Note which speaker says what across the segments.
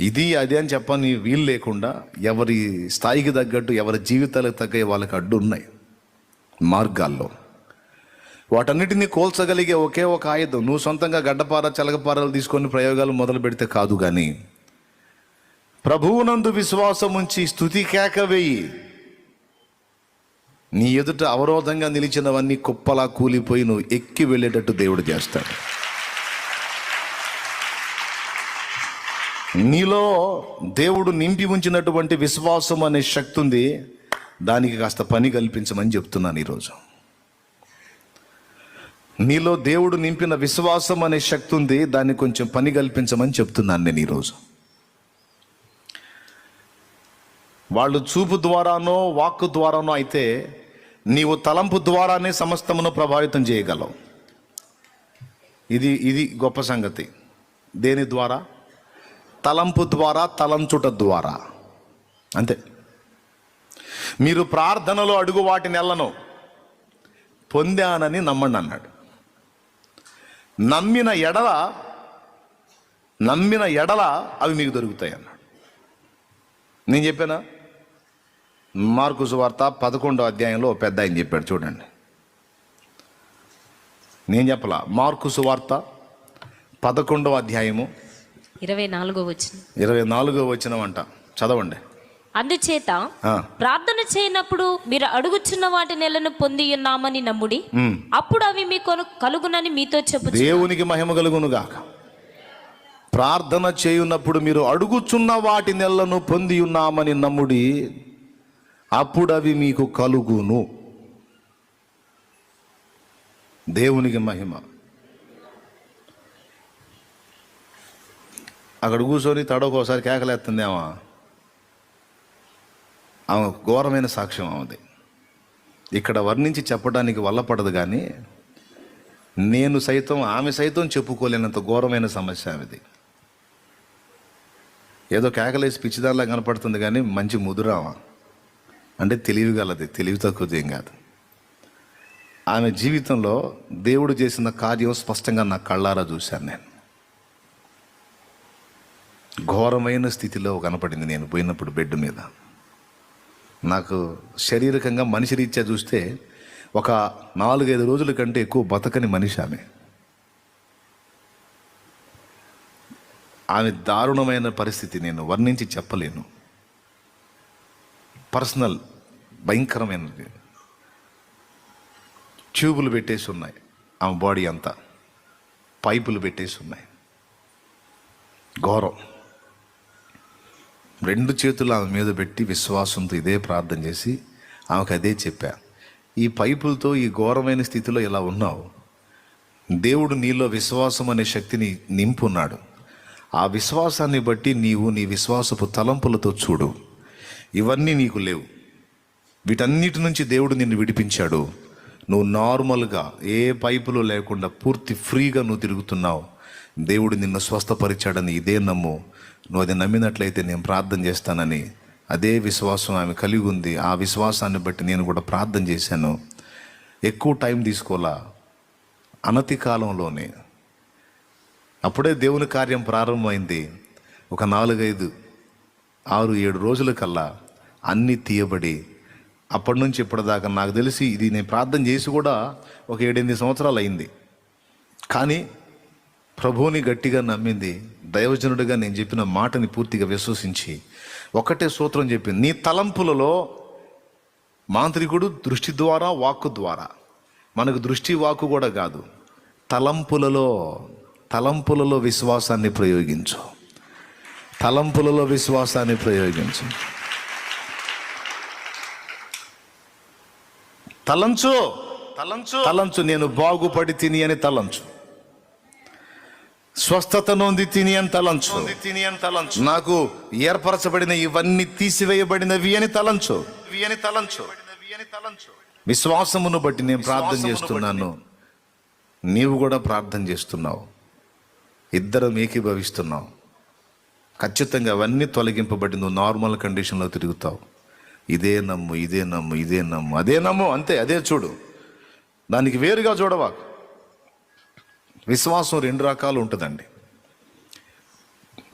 Speaker 1: ఇది అది అని చెప్పని వీలు లేకుండా ఎవరి స్థాయికి తగ్గట్టు ఎవరి జీవితాలకు తగ్గ వాళ్ళకి అడ్డు ఉన్నాయి మార్గాల్లో. వాటన్నిటిని కోల్చగలిగే ఒకే ఒక ఆయుధం నువ్వు సొంతంగా గడ్డపార చలగపారలు తీసుకొని ప్రయోగాలు మొదలు పెడితే కాదు కానీ ప్రభువునందు విశ్వాసం ఉంచి స్థుతి కేక వేయి. నీ ఎదుట అవరోధంగా నిలిచినవన్నీ కుప్పలా కూలిపోయి నువ్వు ఎక్కి వెళ్ళేటట్టు దేవుడు చేస్తాడు. నీలో దేవుడు నింపి ఉంచినటువంటి విశ్వాసం అనే శక్తి ఉంది. దానికి కాస్త పని కల్పించమని చెప్తున్నాను ఈరోజు. నీలో దేవుడు నింపిన విశ్వాసం అనే శక్తి ఉంది. దాన్ని కొంచెం పని కల్పించమని చెప్తున్నాను నేను ఈరోజు. వాళ్ళు చూపు ద్వారానో వాక్కు ద్వారానో అయితే నీవు తలంపు ద్వారానే సమస్తమును ప్రభావితం చేయగలవు. ఇది ఇది గొప్ప సంగతి. దేని ద్వారా? తలంపు ద్వారా తలంచుట ద్వారా. అంతే. మీరు ప్రార్థనలో అడుగు వాటి ఎల్లను. పొందానని నమ్మండి అన్నాడు. నమ్మిన ఎడల నమ్మిన ఎడల అవి మీకు దొరుకుతాయి అన్నాడు. నేను చెప్పానా? మార్కు సువార్త పదకొండో అధ్యాయంలో పెద్ద ఆయన చెప్పాడు చూడండి. నేను చెప్పలా. మార్కు సువార్త పదకొండవ అధ్యాయము
Speaker 2: ఇరవై నాలుగో వచ్చిన
Speaker 1: ఇరవై నాలుగో వచ్చినవంట చదవండి.
Speaker 2: అందుచేత ప్రార్థన చేయనప్పుడు మీరు అడుగుచున్న వాటి నెలను పొంది ఉన్నామని నమ్ముడి. అప్పుడు అవి మీ కొను కలుగునని మీతో చెప్పు
Speaker 1: దేవునికి మహిమ కలుగునుగాక ప్రార్థన చేయున్నప్పుడు మీరు అడుగుచున్న వాటి నెలను పొంది ఉన్నామని నమ్ముడి అప్పుడు అవి మీకు కలుగును. దేవునికి మహిమ. అక్కడ కూర్చొని తడొకోసారి కేకలేస్తుందేమా ఆమె. ఘోరమైన సాక్ష్యం ఆమెది. ఇక్కడ వర్ణించి చెప్పడానికి వల్లపడదు కానీ నేను సైతం ఆమె సైతం చెప్పుకోలేనంత ఘోరమైన సమస్య ఆమెది. ఏదో కేకలేసి పిచ్చిదానిలా కనపడుతుంది కానీ మంచి ముదురావా అంటే తెలివి గలది తెలివి తక్కువదేం కాదు. ఆమె జీవితంలో దేవుడు చేసిన కార్యం స్పష్టంగా నా కళ్ళారా చూశాను నేను. ఘోరమైన స్థితిలో కనపడింది నేను పోయినప్పుడు బెడ్ మీద. నాకు శారీరకంగా మనిషి రీత్యా చూస్తే ఒక నాలుగైదు రోజుల కంటే ఎక్కువ బతకని మనిషి ఆమె. ఆమె దారుణమైన పరిస్థితి నేను వర్ణించి చెప్పలేను. పర్సనల్ భయంకరమైనది. ట్యూబులు పెట్టేసి ఉన్నాయి ఆమె బాడీ అంతా. పైపులు పెట్టేసి ఉన్నాయి. ఘోరం. రెండు చేతులు ఆమె మీద పెట్టి విశ్వాసంతో ఇదే ప్రార్థన చేసి ఆమెకు అదే చెప్పా. ఈ పైపులతో ఈ ఘోరమైన స్థితిలో ఇలా ఉన్నావు. దేవుడు నీలో విశ్వాసం అనే శక్తిని నింపున్నాడు. ఆ విశ్వాసాన్ని బట్టి నీవు నీ విశ్వాసపు తలంపులతో చూడు. ఇవన్నీ నీకు లేవు. వీటన్నిటి నుంచి దేవుడు నిన్ను విడిపించాడు. నువ్వు నార్మల్గా ఏ పైపులు లేకుండా పూర్తి ఫ్రీగా నువ్వు తిరుగుతున్నావు. దేవుడు నిన్ను స్వస్థపరిచాడని ఇదే నమ్ము. నువ్వు అది నమ్మినట్లయితే నేను ప్రార్థన చేస్తానని అదే విశ్వాసం ఆమె కలిగి ఉంది. ఆ విశ్వాసాన్ని బట్టి నేను కూడా ప్రార్థన చేశాను. ఎక్కువ టైం తీసుకోవాలా? అనతి కాలంలోనే. అప్పుడే దేవుని కార్యం ప్రారంభమైంది. ఒక నాలుగైదు ఆరు ఏడు రోజుల కల్లా అన్నీ తీయబడి అప్పటి నుంచి ఇప్పటిదాకా నాకు తెలిసి ఇది నేను ప్రార్థన చేసి కూడా ఒక ఏడెనిమిది సంవత్సరాలు అయింది. కానీ ప్రభువుని గట్టిగా నమ్మింది. దైవజనుడిగా నేను చెప్పిన మాటని పూర్తిగా విశ్వసించి ఒకటే సూత్రం చెప్పింది. నీ తలంపులలో మాంత్రికుడు దృష్టి ద్వారా వాక్కు ద్వారా. మనకు దృష్టి వాక్కు కూడా కాదు. తలంపులలో తలంపులలో విశ్వాసాన్ని ప్రయోగించు. తలంపులలో విశ్వాసాన్ని ప్రయోగించు. తలంచు తలంచు తలంచు. నేను బాగుపడి తిని అని తలంచు. స్వస్థత నొంది తిని అని తలంచు. తిని అని తలంచు. నాకు ఏర్పరచబడిన ఇవన్నీ తీసివేయబడినవి అని తలంచు. అని తలంచు. విశ్వాసమును బట్టి నేను ప్రార్థన చేస్తున్నాను. నీవు కూడా ప్రార్థన చేస్తున్నావు. ఇద్దరం ఏకీభవిస్తున్నావు ఖచ్చితంగా అవన్నీ తొలగింపబడి నువ్వు నార్మల్ కండిషన్లో తిరుగుతావు. ఇదే నమ్ము ఇదే నమ్ము ఇదే నమ్ము అదే నమ్ము అంతే అదే చూడు. దానికి వేరుగా చూడవా విశ్వాసం రెండు రకాలు ఉంటుందండి.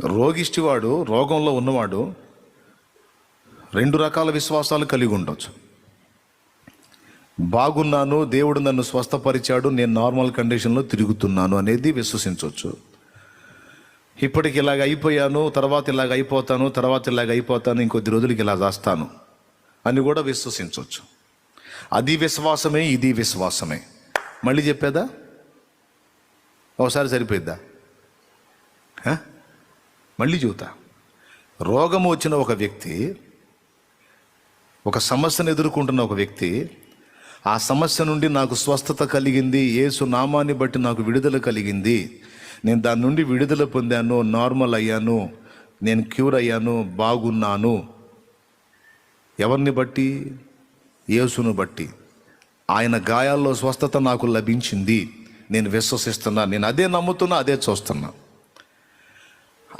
Speaker 1: రోగిష్టివాడు రోగంలో ఉన్నవాడు రెండు రకాల విశ్వాసాలు కలిగి ఉండొచ్చు. బాగున్నాను దేవుడు నన్ను స్వస్థపరిచాడు నేను నార్మల్ కండిషన్లో తిరుగుతున్నాను అనేది విశ్వసించవచ్చు ఇప్పటికి ఇలాగ అయిపోయాను తర్వాత ఇలాగ అయిపోతాను తర్వాత ఇలాగ అయిపోతాను ఇంకొద్ది రోజులకి ఇలా చేస్తాను అని కూడా విశ్వసించవచ్చు అది విశ్వాసమే ఇది విశ్వాసమే. మళ్ళీ చెప్పేదా? ఒకసారి సరిపోయిద్దా? మళ్ళీ చూతా. రోగము వచ్చిన ఒక వ్యక్తి ఒక సమస్యను ఎదుర్కొంటున్న ఒక వ్యక్తి ఆ సమస్య నుండి నాకు స్వస్థత కలిగింది యేసు నామాన్ని బట్టి నాకు విడుదల కలిగింది. నేను దాని నుండి విడుదల పొందాను నార్మల్ అయ్యాను నేను క్యూర్ అయ్యాను బాగున్నాను. ఎవరిని బట్టి? యేసును బట్టి. ఆయన గాయాల్లో స్వస్థత నాకు లభించింది. నేను విశ్వసిస్తున్నా నేను అదే నమ్ముతున్నా అదే చూస్తున్నా.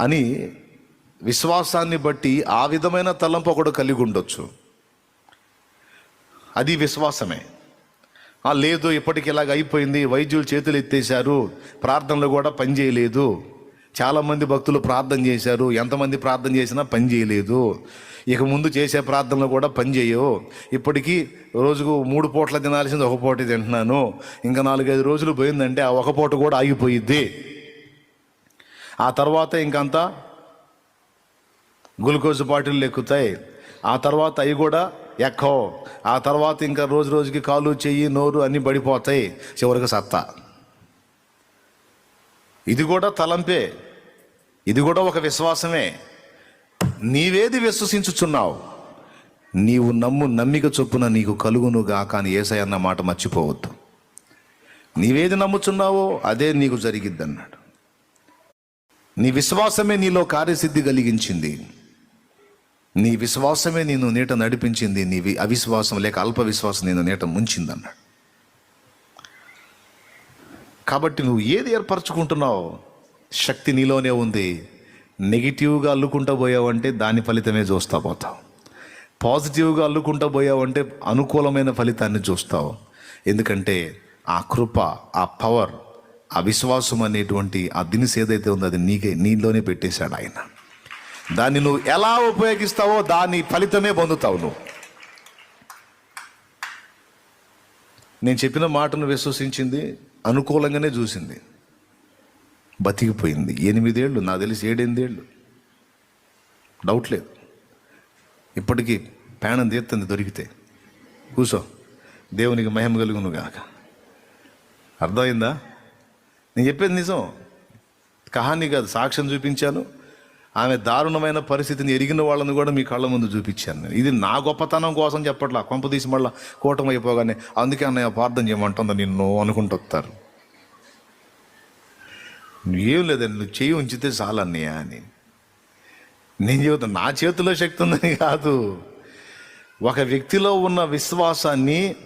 Speaker 1: అని విశ్వాసాన్ని బట్టి ఆ విధమైన తలంపు ఒకడు కలిగి ఉండొచ్చు. అది విశ్వాసమే. లేదు ఇప్పటికి ఇలాగ అయిపోయింది వైద్యులు చేతులు ఎత్తేశారు ప్రార్థనలు కూడా పనిచేయలేదు చాలామంది భక్తులు ప్రార్థన చేశారు ఎంతమంది ప్రార్థన చేసినా పని చేయలేదు. ఇక ముందు చేసే ప్రార్థనలు కూడా పనిచేయవు ఇప్పటికీ రోజుకు మూడు పూట్ల తినాల్సింది ఒక పూట తింటున్నాను. ఇంకా నాలుగైదు రోజులు పోయిందంటే ఆ ఒక పూట కూడా ఆగిపోయిద్ది. ఆ తర్వాత ఇంకంతా గ్లూకోజ్ బాటిల్ ఎక్కుతాయి. ఆ తర్వాత అవి కూడా ఎక్కవు. ఆ తర్వాత ఇంకా రోజు రోజుకి కాలు చెయ్యి నోరు అన్నీ పడిపోతాయి. చివరికి సత్తా. ఇది కూడా తలంపే. ఇది కూడా ఒక విశ్వాసమే. నీవేది విశ్వసించుచున్నావు నీవు నమ్ము నమ్మిక చొప్పున నీకు కలుగునుగా కానీ ఏసై అన్న మాట మర్చిపోవద్దు. నీవేది నమ్ముచున్నావో అదే నీకు జరిగిద్ది అన్నాడు నీ విశ్వాసమే నీలో కార్యసిద్ధి కలిగించింది. నీ విశ్వాసమే నేను నీట నడిపించింది. నీ అవిశ్వాసం లేక అల్ప విశ్వాసం నేను నీట ముంచింది అన్నాడు కాబట్టి నువ్వు ఏది ఏర్పరచుకుంటున్నావు శక్తి నీలోనే ఉంది. నెగిటివ్గా అల్లుకుంటూ పోయావంటే దాని ఫలితమే చూస్తా పోతావు. పాజిటివ్గా అల్లుకుంటూ పోయావంటే అనుకూలమైన ఫలితాన్ని చూస్తావు ఎందుకంటే ఆ కృప ఆ పవర్ ఆ విశ్వాసం అనేటువంటి ఆ దినిసి ఏదైతే ఉందో అది నీకే నీలోనే పెట్టేశాడు ఆయన. దాన్ని నువ్వు ఎలా ఉపయోగిస్తావో దాని ఫలితమే పొందుతావు నువ్వు. నేను చెప్పిన మాటను విశ్వసించింది అనుకూలంగానే చూసింది. బతికిపోయింది. ఎనిమిదేళ్ళు నాకు తెలిసి ఏడెనిమిదేళ్ళు. డౌట్ లేదు. ఇప్పటికీ ప్రాణం తీస్తుంది దొరికితే. కూసో. దేవునికి మహిమ కలుగును గాక. అర్థమైందా? నేను చెప్పేది నిజం. కహాని కాదు సాక్ష్యం చూపించాను. ఆమె దారుణమైన పరిస్థితిని ఎరిగిన వాళ్ళని కూడా మీ కళ్ళ ముందు చూపించాను నేను. ఇది నా గొప్పతనం కోసం చెప్పట్లా. కొంప తీసి మళ్ళీ కూటమి అయిపోగానే అందుకే అన్నయ్య ప్రార్థన చేయమంటుందా నిన్ను అనుకుంటూ నువ్వేం ఏం లేదండి నువ్వు చేయి ఉంచితే చాలు అన్నయ్య అని. నేను చెబుతాను నా చేతిలో శక్తి ఉందని కాదు. ఒక వ్యక్తిలో ఉన్న విశ్వాసాన్ని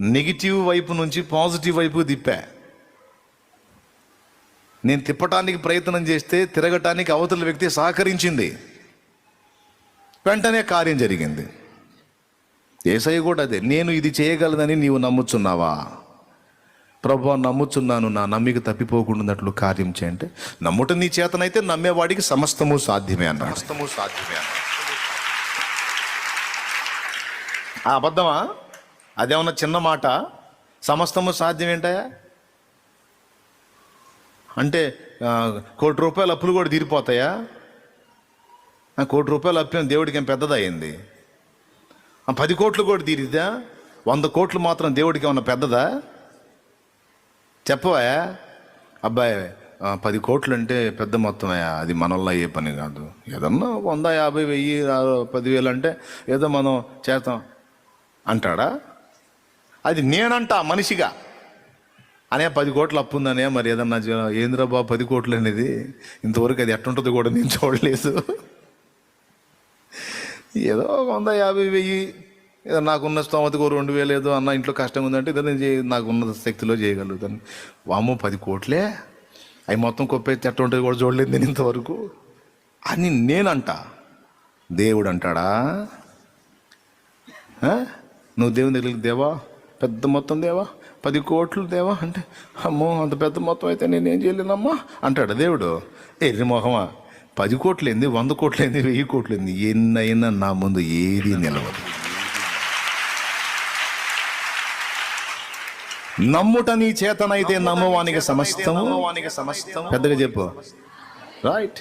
Speaker 1: నెగిటివ్ వైపు నుంచి పాజిటివ్ వైపు తిప్పా. నేను తిప్పటానికి ప్రయత్నం చేస్తే తిరగటానికి అవతల వ్యక్తి సహకరించింది. వెంటనే కార్యం జరిగింది. ఏసై కూడా అదే నేను ఇది చేయగలదని నీవు నమ్ముచున్నావా? ప్రభు నమ్ముచున్నాను నా నమ్మిక తప్పిపోకుండాట్లు కార్యం చేయంటే నమ్ముట నీ చేతనైతే నమ్మేవాడికి సమస్తము సాధ్యమే అన్నాడు. సమస్తము సాధ్యమే అన్నాడు. ఆ అబద్ధమా? అదేమన్నా చిన్న మాట? సమస్తము సాధ్యం ఏంటయా అంటే కోటి రూపాయల అప్పులు కూడా తీరిపోతాయా? కోటి రూపాయలు అప్పిన దేవుడికి ఏం పెద్దదయ్యింది పది కోట్లు కూడా తీరిద్దా? వంద కోట్లు మాత్రం దేవుడికి ఏమన్నా పెద్దదా? చెప్పవా? అబ్బాయి పది కోట్లు అంటే పెద్ద మొత్తమయ్యా. అది మనల్లో అయ్యే పని కాదు. ఏదన్నా వంద యాభై వెయ్యి పదివేలు అంటే ఏదో మనం చేస్తాం. అంటాడా? అది నేనంటా మనిషిగా. అనే పది కోట్లు అప్పు ఉందనే మరి ఏదన్నా ఏందిరా బాబు పది కోట్లు అనేది? ఇంతవరకు అది ఎట్టుంటుందో కూడా నేను చూడలేదు. ఏదో వంద యాభై వెయ్యి ఏదో నాకున్న స్తోమతకు రెండు వేలు ఏదో అన్న ఇంట్లో కష్టం ఉందంటే ఏదో నేను నాకున్న శక్తిలో చేయగలుగుతాను. వామ్మో పది కోట్లే? అవి మొత్తం కొప్పేసి చెట్టు ఉంటుంది కూడా చూడలేదు నేను ఇంతవరకు. అని నేనంట. దేవుడు అంటాడా నువ్వు దేవుని దగ్గరికి దేవా? పెద్ద మొత్తం దేవా? పది కోట్లు దేవా? అంటే అమ్మో అంత పెద్ద మొత్తం అయితే నేనేం చేయలేనమ్మా? అంటాడు దేవుడు. ఎర్రి మొహమా పది కోట్లేంది వంద కోట్లేంది వెయ్యి కోట్లేంది ఎన్నైనా నా ముందు ఏది నిలవదు. నమ్ముట నీ చేతనైతే నమ్మవానికి సమస్తము. పెద్దగా చెప్పు. రైట్